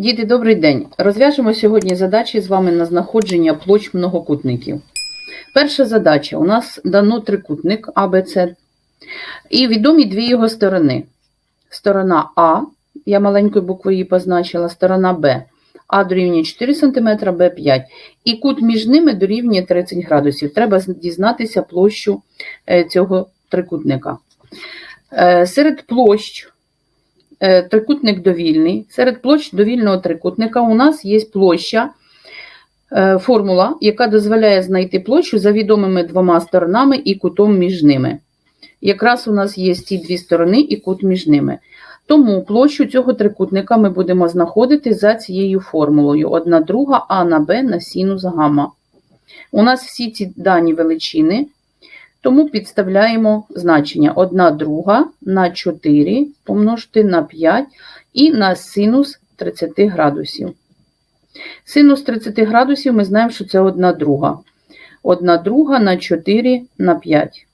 Діти, добрий день. Розв'яжемо сьогодні задачі з вами на знаходження площ многокутників. Перша задача. У нас дано трикутник АБЦ і відомі дві його сторони. Сторона А, я маленькою буквою її позначила, сторона Б. А дорівнює 4 см, Б 5. І кут між ними дорівнює 30 градусів. Треба дізнатися площу е, цього трикутника. Е, Серед площ трикутник довільний. Серед площ довільного трикутника у нас є площа, е, формула, яка дозволяє знайти площу за відомими двома сторонами і кутом між ними. Якраз у нас є ці дві сторони і кут між ними. Тому площу цього трикутника ми будемо знаходити за цією формулою: 1 друга А на Б на синус гамма. У нас всі ці дані величини, тому підставляємо значення 1 друга на 4 помножити на 5 і на синус 30 градусів. Синус 30 градусів ми знаємо, що це 1 друга. 1 друга на 4 на 5.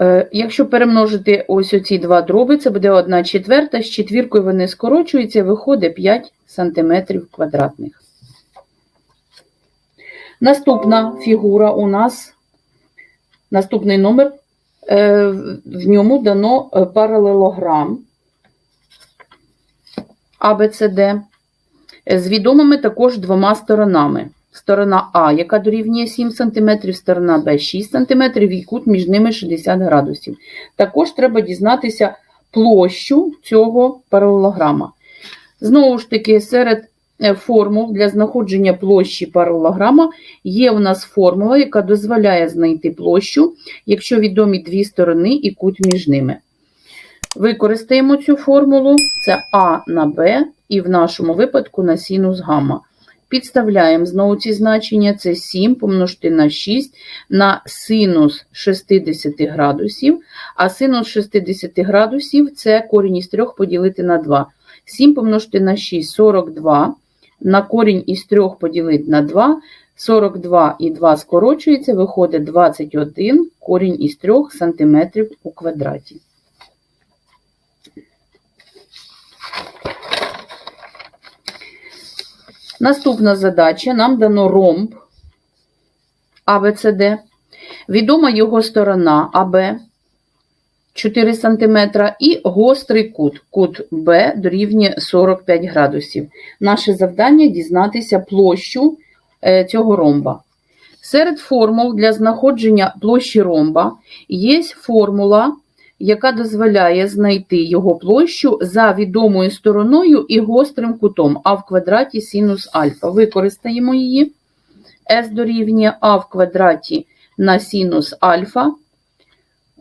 Е, Якщо перемножити ось оці два дроби, це буде 1 четверта, з четвіркою вони скорочуються, виходить 5 см квадратних. Наступна фігура у нас, наступний номер, е, в ньому дано е, паралелограм ABCD з відомими також двома сторонами. Сторона А, яка дорівнює 7 см, сторона Б 6 см і кут між ними 60 градусів. Також треба дізнатися площу цього паралелограма. Знову ж таки, серед е, формул для знаходження площі паралелограма є у нас формула, яка дозволяє знайти площу, якщо відомі дві сторони і кут між ними. Використаємо цю формулу, це А на Б, і в нашому випадку на синус гамма. Підставляємо знову ці значення, це 7 помножити на 6 на синус 60 градусів, а синус 60 градусів це корінь із 3 поділити на 2. 7 помножити на 6 – 42, на корінь із 3 поділити на 2, 42 і 2 скорочується, виходить 21 корінь із 3 см у квадраті. Наступна задача. Нам дано ромб АБЦД. Відома його сторона АБ 4 см і гострий кут. Кут Б дорівнює 45 градусів. Наше завдання дізнатися площу е, цього ромба. Серед формул для знаходження площі ромба є формула, яка дозволяє знайти його площу за відомою стороною і гострим кутом а в квадраті синус альфа. Використаємо її. С дорівнює А в квадраті на синус альфа.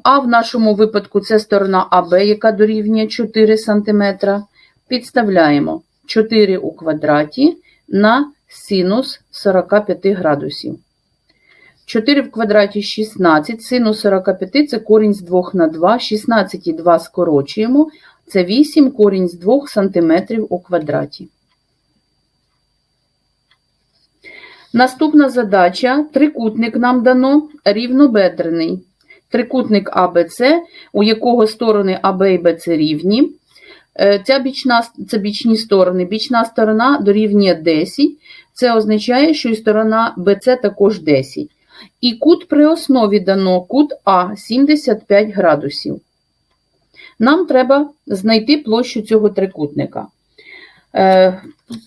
А в нашому випадку це сторона АБ, яка дорівнює 4 см. Підставляємо 4 у квадраті на синус 45 градусів. 4 в квадраті 16, синус 45 це корінь з 2 на 2, 16 і 2 скорочуємо, це 8 корінь з 2 см у квадраті. Наступна задача. Трикутник нам дано рівнобедрений. Трикутник АБЦ, у якого сторони АБ і БЦ рівні. Е, Ця бічна, це бічні сторони. Бічна сторона дорівнює 10. Це означає, що і сторона БЦ також 10. І кут при основі дано кут А 75 градусів. Нам треба знайти площу цього трикутника. Е,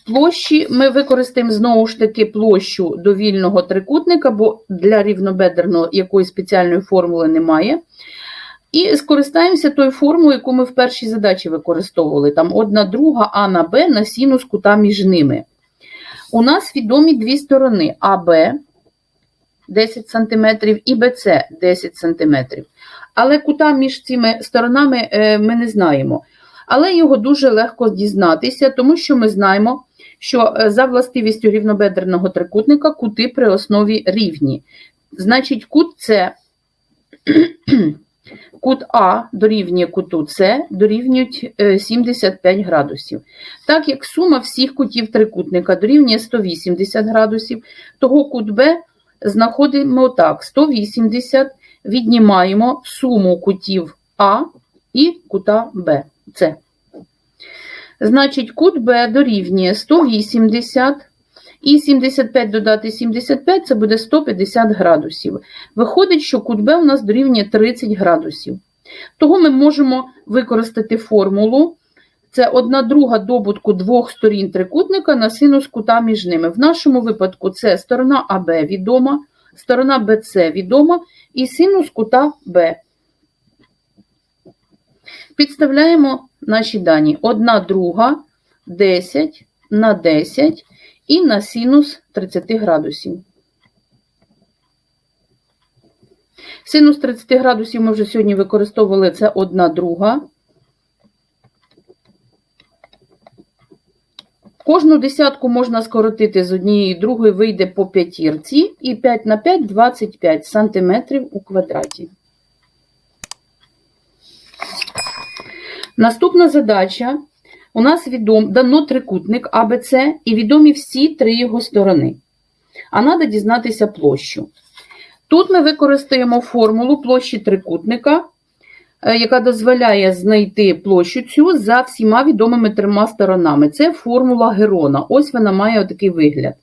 Площі ми використаємо знову ж таки площу довільного трикутника, бо для рівнобедерного якої спеціальної формули немає. І скористаємося тою формулою, яку ми в першій задачі використовували. Там одна друга А на Б на синус кута між ними. У нас відомі дві сторони АБ 10 см і БЦ 10 см. Але кута між цими сторонами е, ми не знаємо. Але його дуже легко дізнатися, тому що ми знаємо, що е, за властивістю рівнобедреного трикутника кути при основі рівні. Значить, кут С, кут А дорівнює куту С дорівнюють е, 75 градусів. Так як сума всіх кутів трикутника дорівнює 180 градусів, того кут Б знаходимо так: 180 віднімаємо суму кутів А і кута Б. С. Значить, кут Б дорівнює 180 і 75 додати 75 це буде 150 градусів. Виходить, що кут Б у нас дорівнює 30 градусів. Того ми можемо використати формулу. Це одна друга добутку двох сторін трикутника на синус кута між ними. В нашому випадку це сторона АБ відома, сторона БЦ відома і синус кута Б. Підставляємо наші дані. Одна друга 10 на 10 і на синус 30 градусів. Синус 30 градусів ми вже сьогодні використовували це одна друга. Кожну десятку можна скоротити з однієї другої, вийде по п'ятірці, і 5 на 5 – 25 сантиметрів у квадраті. Наступна задача. У нас відом, дано трикутник АБЦ і відомі всі три його сторони. А треба дізнатися площу. Тут ми використаємо формулу площі трикутника, е, яка дозволяє знайти площу цю за всіма відомими трьома сторонами. Це формула Герона. Ось вона має такий вигляд.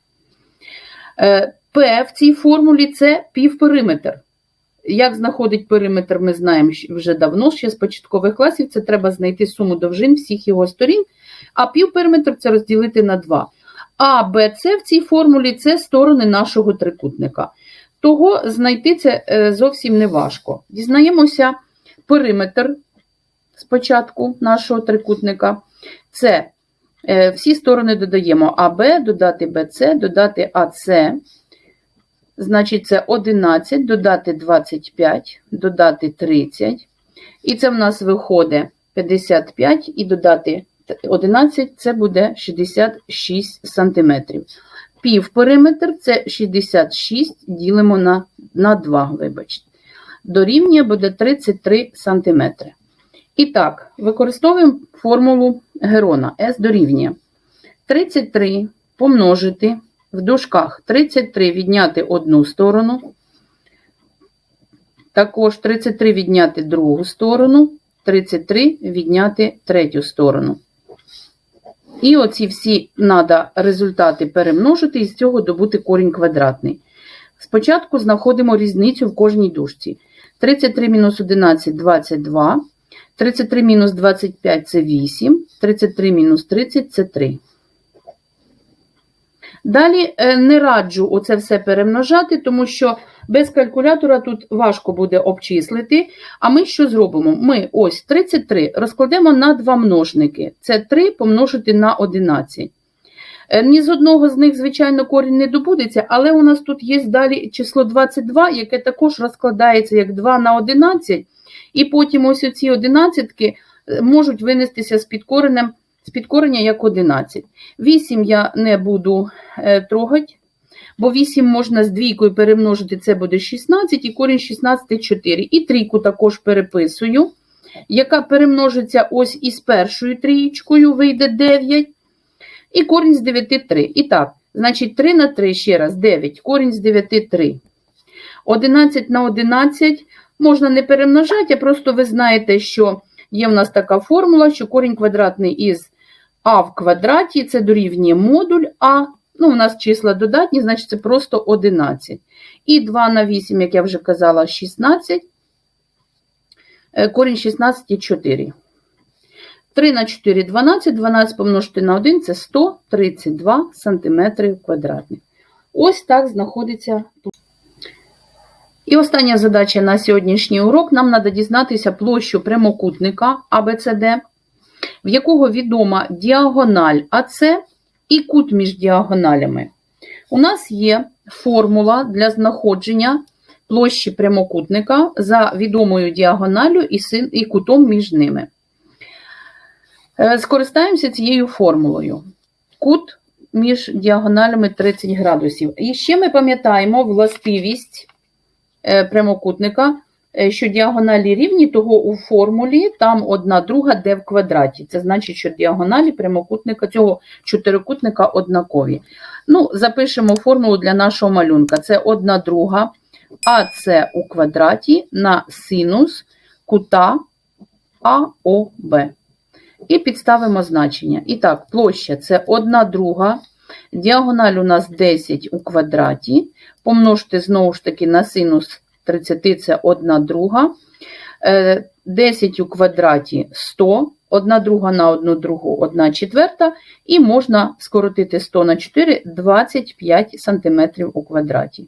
Е, П в цій формулі це півпериметр. Як знаходить периметр, ми знаємо вже давно, ще з початкових класів. Це треба знайти суму довжин всіх його сторін, а півпериметр це розділити на 2. А, Б, С в цій формулі це сторони нашого трикутника. Того знайти це е, зовсім не важко. Дізнаємося периметр спочатку нашого трикутника. Це е, всі сторони додаємо АБ, додати БЦ, додати АС. Значить, це 11, додати 25, додати 30. І це в нас виходить 55 і додати 11 це буде 66 см. Півпериметр це 66, ділимо на, на 2, вибачте. Дорівнює буде 33 см. І так, використовуємо формулу Герона. S дорівнює 33 помножити в дужках 33 відняти одну сторону, також 33 відняти другу сторону, 33 відняти третю сторону. І оці всі треба результати перемножити і з цього добути корінь квадратний. Спочатку знаходимо різницю в кожній дужці. 33 мінус 11 – 22, 33 мінус 25 – це 8, 33 мінус 30 – це 3. Далі е, не раджу оце все перемножати, тому що без калькулятора тут важко буде обчислити. А ми що зробимо? Ми ось 33 розкладемо на два множники. Це 3 помножити на 11. Е, ні з одного з них, звичайно, корінь не добудеться, але у нас тут є далі число 22, яке також розкладається як 2 на 11. І потім ось оці 11 можуть винестися з підкоренням з підкорення як 11. 8 я не буду е, трогати, бо 8 можна з двійкою перемножити, це буде 16, і корінь 16 – 4. І трійку також переписую, яка перемножиться ось із першою трієчкою, вийде 9. І корінь з 9 – 3. І так, значить, 3 на 3, ще раз, 9, корінь з 9 – 3. 11 на 11 можна не перемножати, а просто ви знаєте, що є в нас така формула, що корінь квадратний із а в квадраті це дорівнює модуль А. Ну, у нас числа додатні, значить це просто 11. І 2 на 8, як я вже казала, 16. Е, корінь 16 і 4. 3 на 4 12, 12 помножити на 1 це 132 см квадратних. Ось так знаходиться. І остання задача на сьогоднішній урок. Нам треба дізнатися площу прямокутника ABCD в якого відома діагональ АС і кут між діагоналями. У нас є формула для знаходження площі прямокутника за відомою діагоналю і кутом між ними. Е, скористаємося цією формулою. Кут між діагоналями 30 градусів. І ще ми пам'ятаємо властивість е, прямокутника що діагоналі рівні, того у формулі там одна друга де в квадраті. Це значить, що діагоналі прямокутника цього чотирикутника однакові. Ну, Запишемо формулу для нашого малюнка. Це одна друга АС у квадраті на синус кута АОБ. І підставимо значення. І так, площа це 1 друга, діагональ у нас 10 у квадраті, помножте знову ж таки на синус 30 це 1 друга. Е, 10 у квадраті 100, 1 друга на 1 другу 1 четверта, і можна скоротити 100 на 4 25 см у квадраті.